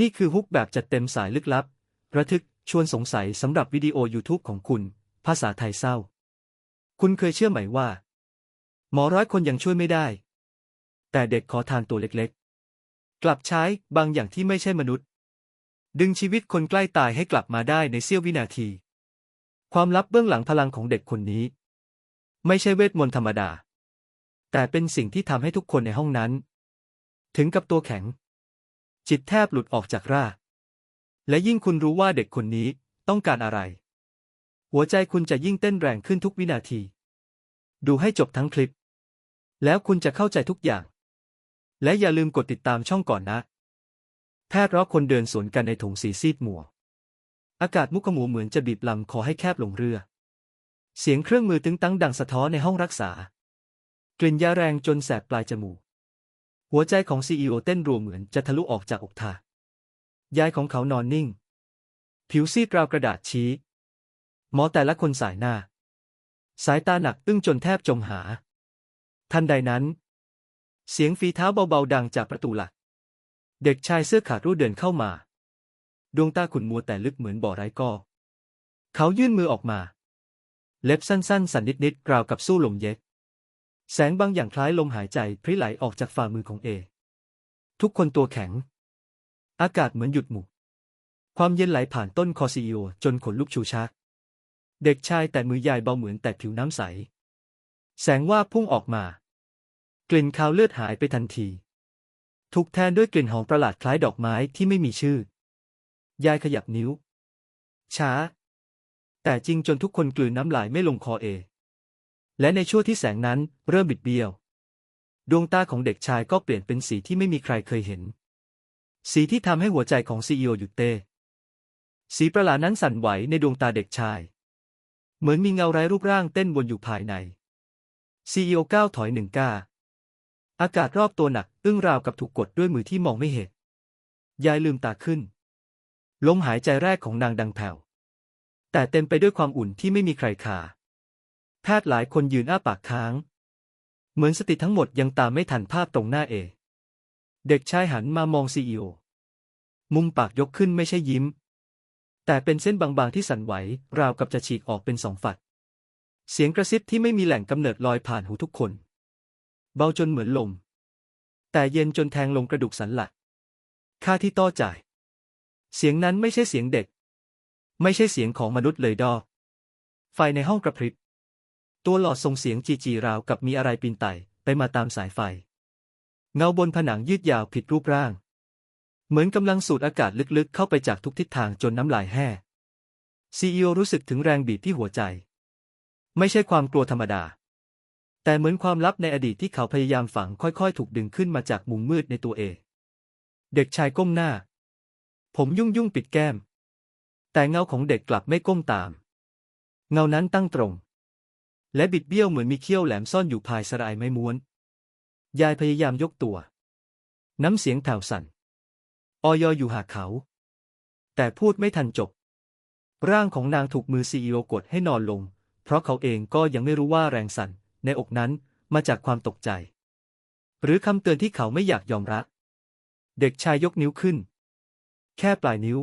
นี่คือฮุกแบบจัดเต็มสายลึกลับ ระทึกชวนสงสัยสำหรับวิดีโอ YouTube ของคุณ ภาษาไทยเศร้า คุณเคยเชื่อไหมว่า หมอร้อยคนยังช่วยไม่ได้ แต่เด็กขอทานตัวเล็กๆ กลับใช้บางอย่างที่ไม่ใช่มนุษย์ ดึงชีวิตคนใกล้ตายให้กลับมาได้ในเสี้ยววินาที ความลับเบื้องหลังพลังของเด็กคนนี้ ไม่ใช่เวทมนต์ธรรมดา แต่เป็นสิ่งที่ทำให้ทุกคนในห้องนั้น ถึงกับตัวแข็ง จิตแทบหลุดออกจากร่างและยิ่งคุณรู้ว่าเด็กคนนี้ต้องการอะไร หัวใจคุณจะยิ่งเต้นแรงขึ้นทุกวินาที ดูให้จบทั้งคลิป แล้วคุณจะเข้าใจทุกอย่าง และอย่าลืมกดติดตามช่องก่อนนะแพทย์รอคนเดินสวนกันในถุงสีซีดหมัว อากาศมุกขมูเหมือนจะบีบลำคอให้แคบลงเรือ เสียงเครื่องมือตึงตังดังสะท้อนในห้องรักษา กลิ่นยาแรงจนแสบปลายจมูก หัวใจของซีอีโอเต้นรัวเหมือนจะทะลุออกจากอกทายายของเขานอนนิ่ง ผิวซีดราวกระดาษชี้ หมอแต่ละคนสายหน้า สายตาหนักอึ้งจนแทบจมหา ทันใดนั้น เสียงฝีเท้าเบาๆดังจากประตูหลัก เด็กชายเสื้อขาดรูดเดินเข้ามา ดวงตาขุ่นมัวแต่ลึกเหมือนบ่อไร้ก้อเขายื่นมือออกมา เล็บสั้นๆ สั่นนิดๆกราวกับสู้ลมเย็ก แสงบางอย่างคล้ายลมหายใจพริไหลออกจากฝ่ามือของเอ ทุกคนตัวแข็ง อากาศเหมือนหยุดหมุกความเย็นไหลผ่านต้นคอซีโอจนขนลุกชูชัก เด็กชายแต่มือใหญ่เบาเหมือนแต่ผิวน้ำใส แสงว่าพุ่งออกมา กลิ่นคาวเลือดหายไปทันที ถูกแทนด้วยกลิ่นหอมประหลาดคล้ายดอกไม้ที่ไม่มีชื่อ ยายขยับนิ้ว ช้า แต่จริงจนทุกคนกลืนน้ำลายไม่ลงคอเอ และในช่วงที่แสงนั้นเริ่มบิดเบี้ยว ดวงตาของเด็กชายก็เปลี่ยนเป็นสีที่ไม่มีใครเคยเห็น สีที่ทำให้หัวใจของซีอีโอหยุดเต้สีประหลาดนั้นสั่นไหวในดวงตาเด็กชาย เหมือนมีเงาไร้รูปร่างเต้นวนอยู่ภายในซีอีโอก้าวถอยหนึ่งก้าอากาศรอบตัวหนักอึ้งราวกับถูกกดด้วยมือที่มองไม่เห็น ยายลืมตาขึ้น ลมหายใจแรกของนางดังแผ่ว แต่เต็มไปด้วยความอุ่นที่ไม่มีใครขา แพทย์หลายคนยืนอ้าปากค้าง เหมือนสติทั้งหมดยังตามไม่ทันภาพตรงหน้าเอ เด็กชายหันมามองซีอีโอมุมปากยกขึ้นไม่ใช่ยิ้ม แต่เป็นเส้นบางๆที่สั่นไหว ราวกับจะฉีกออกเป็นสองฝัด เสียงกระซิบที่ไม่มีแหล่งกำเนิดลอยผ่านหูทุกคน เบาจนเหมือนลม แต่เย็นจนแทงลงกระดูกสันหลักค่าที่ต้อจ่าย เสียงนั้นไม่ใช่เสียงเด็ก ไม่ใช่เสียงของมนุษย์เลยดอก ไฟในห้องกระพริบ ตัวหลอดส่งเสียงจีจีราวกับมีอะไรปีนไต่ไปมาตามสายไฟ เงาบนผนังยืดยาวผิดรูปร่าง เหมือนกำลังสูดอากาศลึกๆ เข้าไปจากทุกทิศทางจนน้ำลายแห้ซีอีโอรู้สึกถึงแรงบีบที่หัวใจ ไม่ใช่ความกลัวธรรมดา แต่เหมือนความลับในอดีตที่เขาพยายามฝังค่อยๆ ถูกดึงขึ้นมาจากมุมมืดในตัวเอง เด็กชายก้มหน้า ผมยุ่งยุ่งปิดแก้ม แต่เงาของเด็กกลับไม่ก้มตาม เงานั้นตั้งตรง และบิดเบี้ยวเหมือนมีเขี้ยวแหลมซ่อนอยู่ภายสลายไม้ม้วน ยายพยายามยกตัว น้ำเสียงแผ่วสั่น ออยอยู่หาเขา แต่พูดไม่ทันจบ ร่างของนางถูกมือซีอีโอกดให้นอนลง เพราะเขาเองก็ยังไม่รู้ว่าแรงสั่น ในอกนั้นมาจากความตกใจ หรือคำเตือนที่เขาไม่อยากยอมรับ เด็กชายยกนิ้วขึ้น แค่ปลายนิ้ว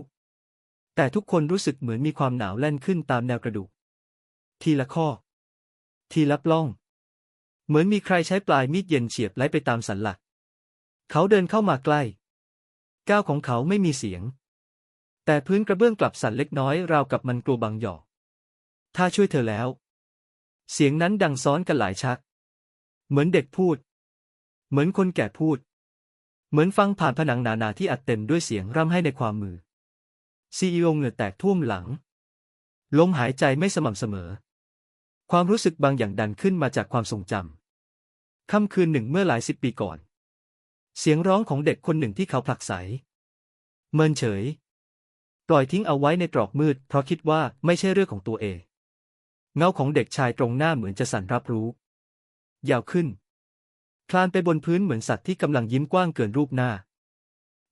แต่ทุกคนรู้สึกเหมือนมีความหนาวแล่นขึ้นตามแนวกระดูกทีละข้อ ทีละปล้อง เหมือนมีใครใช้ปลายมีดเย็นเฉียบไล่ไปตามสันหลัก เขาเดินเข้ามาใกล้ ก้าวของเขาไม่มีเสียง แต่พื้นกระเบื้องกลับสั่นเล็กน้อยราวกับมันกลัวบางหยอกถ้าช่วยเธอแล้ว เสียงนั้นดังซ้อนกันหลายชัก เหมือนเด็กพูด เหมือนคนแก่พูด เหมือนฟังผ่านผนังหนาๆที่อัดเต็มด้วยเสียงร่ำให้ในความมือซีอีโอเหงื่อแตกท่วมหลังลมหายใจไม่สม่ำเสมอ ความรู้สึกบางอย่างดันขึ้นมาจากความทรงจำค่ำคืนหนึ่งเมื่อหลายสิบปีก่อน เสียงร้องของเด็กคนหนึ่งที่เขาผลักไส เมินเฉย ปล่อยทิ้งเอาไว้ในตรอกมืด เพราะคิดว่าไม่ใช่เรื่องของตัวเอง เงาของเด็กชายตรงหน้าเหมือนจะสั่นรับรู้ ยาวขึ้น คลานไปบนพื้นเหมือนสัตว์ที่กำลังยิ้มกว้างเกินรูปหน้า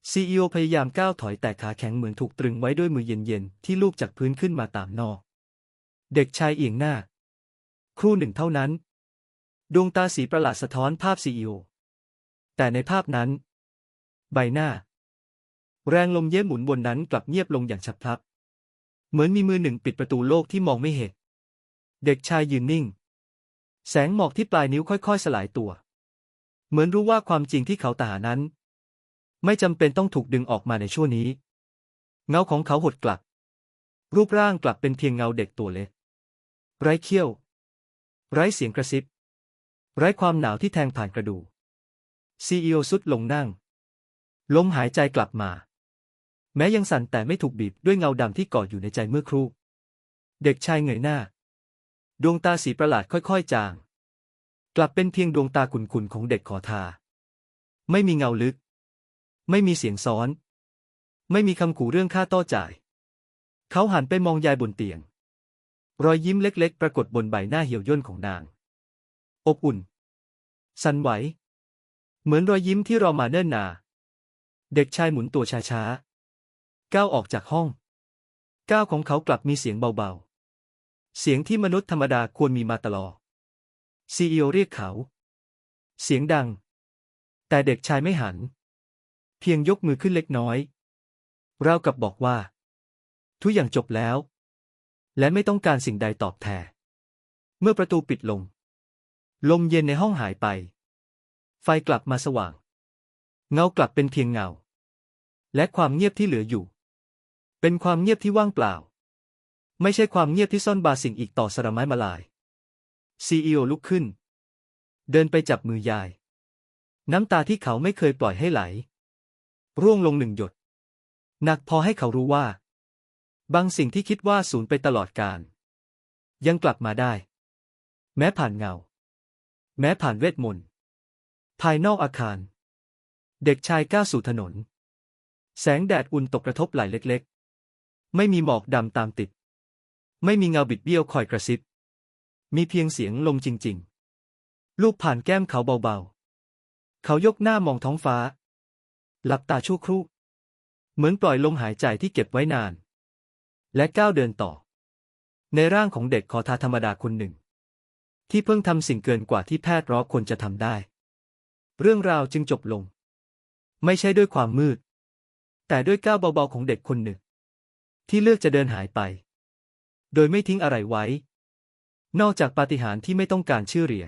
ซีอีโอพยายามก้าวถอยแต่ขาแข็งเหมือนถูกตรึงไว้ด้วยมือเย็นๆ ที่ลูบจากพื้นขึ้นมาตามนอก เด็กชายเอียงหน้า ครู่หนึ่งเท่านั้น ดวงตาสีประหลาดสะท้อนภาพซีอีโอแต่ในภาพนั้น ใบหน้า แรงลมเย้หมุนบนนั้นกลับเงียบลงอย่างฉับพลับเหมือนมีมือหนึ่งปิดประตูโลกที่มองไม่เห็น เด็กชายยืนนิ่ง แสงหมอกที่ปลายนิ้วค่อยๆ สลายตัว เหมือนรู้ว่าความจริงที่เขาตาหานั้น ไม่จำเป็นต้องถูกดึงออกมาในช่วงนี้ เงาของเขาหดกลับ รูปร่างกลับเป็นเพียงเงาเด็กตัวเล็กไร้เขี้ยว ไร้เสียงกระซิบ ไร้ความหนาวที่แทงผ่านกระดูกซีอีโอสุดลงนั่ง ลมหายใจกลับมา แม้ยังสั่นแต่ไม่ถูกบีบด้วยเงาดำที่ก่ออยู่ในใจเมื่อครู่ เด็กชายเงยหน้า ดวงตาสีประหลาดค่อยๆจาง กลับเป็นเพียงดวงตาขุ่นๆของเด็กขอทา ไม่มีเงาลึก ไม่มีเสียงซ้อน ไม่มีคำขู่เรื่องค่าต้อจ่าย เขาหันไปมองยายบนเตียง รอยยิ้มเล็กๆ ปรากฏบนใบหน้าเหี่ยวย่นของนาง อบอุ่น สั่นไหว เหมือนรอยยิ้มที่รอมาเนิ่นนา เด็กชายหมุนตัวช้าๆ ก้าวออกจากห้อง ก้าวของเขากลับมีเสียงเบาๆ เสียงที่มนุษย์ธรรมดาควรมีมาตลอดซีอีโอเรียกเขา เสียงดัง แต่เด็กชายไม่หัน เพียงยกมือขึ้นเล็กน้อย ราวกับบอกว่า ทุกอย่างจบแล้ว และไม่ต้องการสิ่งใดตอบแทน เมื่อประตูปิดลง ลมเย็นในห้องหายไป ไฟกลับมาสว่าง เงากลับเป็นเพียงเงา และความเงียบที่เหลืออยู่ เป็นความเงียบที่ว่างเปล่า ไม่ใช่ความเงียบที่ซ่อนบาสิ่งอีกต่อสระไม้มาลายซีอีโอลุกขึ้น เดินไปจับมือยาย น้ำตาที่เขาไม่เคยปล่อยให้ไหล ร่วงลงหนึ่งหยด หนักพอให้เขารู้ว่า บางสิ่งที่คิดว่าสูญไปตลอดกาลยังกลับมาได้ แม้ผ่านเงา แม้ผ่านเวทมนต์ ภายนอกอาคาร เด็กชายก้าวสู่ถนน แสงแดดอุ่นตกกระทบไหลเล็กๆ ไม่มีหมอกดำตามติด ไม่มีเงาบิดเบี้ยวคอยกระซิบ มีเพียงเสียงลมจริงๆ ลูบผ่านแก้มเขาเบาๆ เขายกหน้ามองท้องฟ้า หลับตาชั่วครู่ เหมือนปล่อยลมหายใจที่เก็บไว้นาน และก้าวเดินต่อ ในร่างของเด็กขอทาธรรมดาคนหนึ่ง ที่เพิ่งทำสิ่งเกินกว่าที่แพทย์รอควรจะทำได้ เรื่องราวจึงจบลง ไม่ใช่ด้วยความมืด แต่ด้วยก้าวเบาๆของเด็กคนหนึ่ง ที่เลือกจะเดินหายไป โดยไม่ทิ้งอะไรไว้ นอกจากปาฏิหาริย์ที่ไม่ต้องการชื่อเรีย